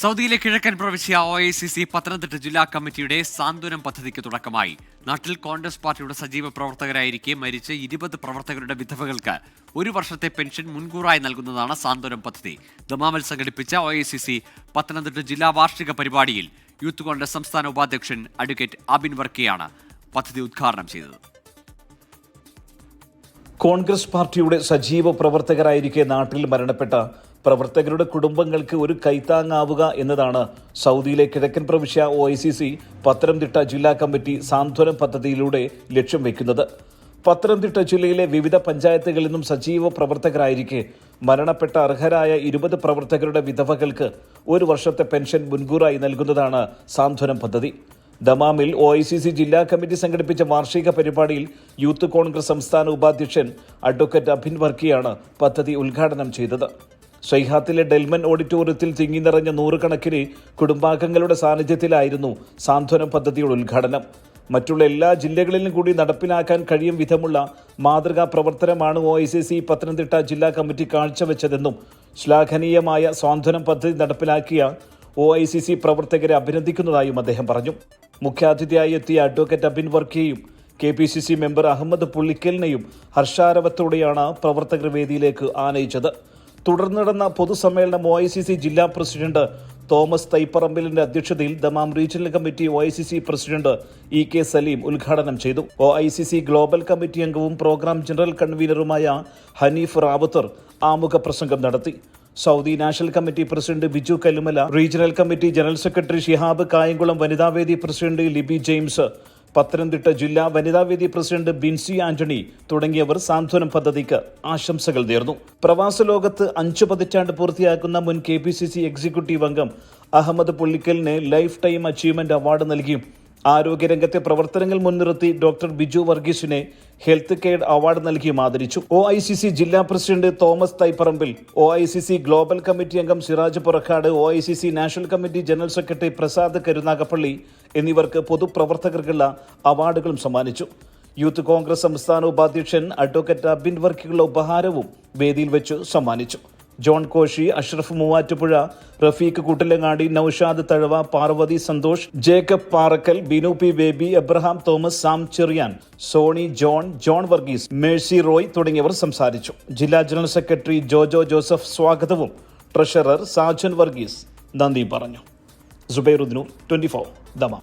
സൗദിയിലെ കിഴക്കൻ പ്രവിശ്യ O I C C Pathanamthitta ജില്ലാ കമ്മിറ്റിയുടെ സാന്ത്വനം പദ്ധതിക്ക് തുടക്കമായി. നാട്ടിൽ കോൺഗ്രസ് പാർട്ടിയുടെ സജീവ പ്രവർത്തകരായിരിക്കെ മരിച്ച ഇരുപത് പ്രവർത്തകരുടെ വിധവകൾക്ക് ഒരു വർഷത്തെ പെൻഷൻ മുൻകൂറായി നൽകുന്നതാണ് സാന്ത്വനം പദ്ധതി. ദമാമിൽ സംഘടിപ്പിച്ച O I C C Pathanamthitta ജില്ലാ വാർഷിക പരിപാടിയിൽ യൂത്ത് കോൺഗ്രസ് സംസ്ഥാന ഉപാധ്യക്ഷൻ അഡ്വക്കേറ്റ് അബിൻ വർക്കിയാണ് പദ്ധതി ഉദ്ഘാടനം ചെയ്തത്. കോൺഗ്രസ് പാർട്ടിയുടെ സജീവ പ്രവർത്തകരായിരിക്കെ നാട്ടിൽ മരണപ്പെട്ട പ്രവർത്തകരുടെ കുടുംബങ്ങൾക്ക് ഒരു കൈത്താങ്ങാവുക എന്നതാണ് സൗദിയിലെ കിഴക്കൻ പ്രവിശ്യ O I C C Pathanamthitta ജില്ലാ കമ്മിറ്റി സാന്ത്വനം പദ്ധതിയിലൂടെ ലക്ഷ്യം വയ്ക്കുന്നത് പത്തനംതിട്ട ജില്ലയിലെ വിവിധ പഞ്ചായത്തുകളിൽ നിന്നും സജീവ പ്രവർത്തകരായിരിക്കെ മരണപ്പെട്ട അർഹരായ ഇരുപത് പ്രവർത്തകരുടെ വിധവകൾക്ക് ഒരു വർഷത്തെ പെൻഷൻ മുൻകൂറായി നൽകുന്നതാണ് സാന്ത്വനം പദ്ധതി. ദമാമിൽ ഒ ഐ സി സി ജില്ലാ കമ്മിറ്റി സംഘടിപ്പിച്ച വാർഷിക പരിപാടിയിൽ യൂത്ത് കോൺഗ്രസ് സംസ്ഥാന ഉപാധ്യക്ഷൻ അഡ്വക്കേറ്റ് അഭിൻ വർക്കിയാണ് പദ്ധതി ഉദ്ഘാടനം ചെയ്തത്. ഷൈഹാത്തിലെ ഡെൽമൻ ഓഡിറ്റോറിയത്തിൽ തിങ്ങി നിറഞ്ഞ നൂറുകണക്കിന് കുടുംബാംഗങ്ങളുടെ സാന്നിധ്യത്തിലായിരുന്നു സാന്ത്വനം പദ്ധതിയുടെ ഉദ്ഘാടനം. മറ്റുള്ള എല്ലാ ജില്ലകളിലും കൂടി നടപ്പിലാക്കാൻ കഴിയും വിധമുള്ള മാതൃകാ പ്രവർത്തനമാണ് O I C C Pathanamthitta ജില്ലാ കമ്മിറ്റി കാഴ്ചവെച്ചതെന്നും ശ്ലാഘനീയമായ സാന്ത്വനം പദ്ധതി നടപ്പിലാക്കിയ ഒ ഐ സി സി പ്രവർത്തകരെ അഭിനന്ദിക്കുന്നതായും അദ്ദേഹം പറഞ്ഞു. മുഖ്യാതിഥിയായി എത്തിയ advocate Abin വർക്കിയെയും K P C C member Ahammed പുള്ളിക്കലിനെയും ഹർഷാരവത്തോടെയാണ് പ്രവർത്തകർ വേദിയിലേക്ക് ആനയിച്ചത്. തുടർന്ന് നടന്ന പൊതുസമ്മേളനം ഒ ഐ സി സി ജില്ലാ പ്രസിഡന്റ് തോമസ് തൈപ്പറമ്പിലിന്റെ അധ്യക്ഷതയിൽ Dammam regional committee O I C C president E K Saleem ഉദ്ഘാടനം ചെയ്തു. O I C C global committee അംഗവും പ്രോഗ്രാം ജനറൽ കൺവീനറുമായ ഹനീഫ് റാവുത്തർ ആമുഖ പ്രസംഗം നടത്തി. Saudi national committee president Biju Kallumala regional committee general secretary Shihab Kayamkulam വനിതാവേദി president Libi James Pathanamthitta ജില്ലാ വനിതാവേദി president Binsi Antony തുടങ്ങിയവർ സാന്ത്വനം പദ്ധതിക്ക് ആശംസകൾ നേർന്നു. പ്രവാസ ലോകത്ത് അഞ്ചു പതിറ്റാണ്ട് പൂർത്തിയാക്കുന്ന മുൻ കെ എക്സിക്യൂട്ടീവ് അംഗം അഹമ്മദ് പുള്ളിക്കലിന് ലൈഫ് ടൈം അച്ചീവ്മെന്റ് അവാർഡ് നൽകിയും ആരോഗ്യരംഗത്തെ പ്രവർത്തനങ്ങൾ മുൻനിർത്തി ഡോക്ടർ ബിജു വർഗീസിനെ ഹെൽത്ത് കെയർ അവാർഡ് നൽകി ആദരിച്ചു. ഒ ഐ സി സി ജില്ലാ president Thomas Thaiparambil O I C C global committee അംഗം Siraj Purakkad O I C C national committee general secretary Prasad Karunagappally എന്നിവർക്ക് പൊതുപ്രവർത്തകർക്കുള്ള അവാർഡുകളും സമ്മാനിച്ചു. യൂത്ത് കോൺഗ്രസ് സംസ്ഥാന ഉപാധ്യക്ഷൻ അഡ്വക്കേറ്റ് അബിൻ വർക്കിയുള്ള ഉപഹാരവും വേദിയിൽ വെച്ച് സമ്മാനിച്ചു. John Koshy Ashraf Muvattupuzha Rafeeq Koottilangadi Naushad Thazhava Parvathy Santhosh Jacob Parakkal Binu P Baby Abraham Thomas Sam Cherian Sony John John Varghese Mercy Roy തുടങ്ങിയവർ സംസാരിച്ചു. ജില്ലാ ജനറൽ സെക്രട്ടറി ജോജോ ജോസഫ് സ്വാഗതവും. ട്രഷറർ സാജൻ വർഗീസ് നന്ദി പറഞ്ഞു. സുബൈറുദ്ദീനു ട്വന്റി ഫോർ ദമ.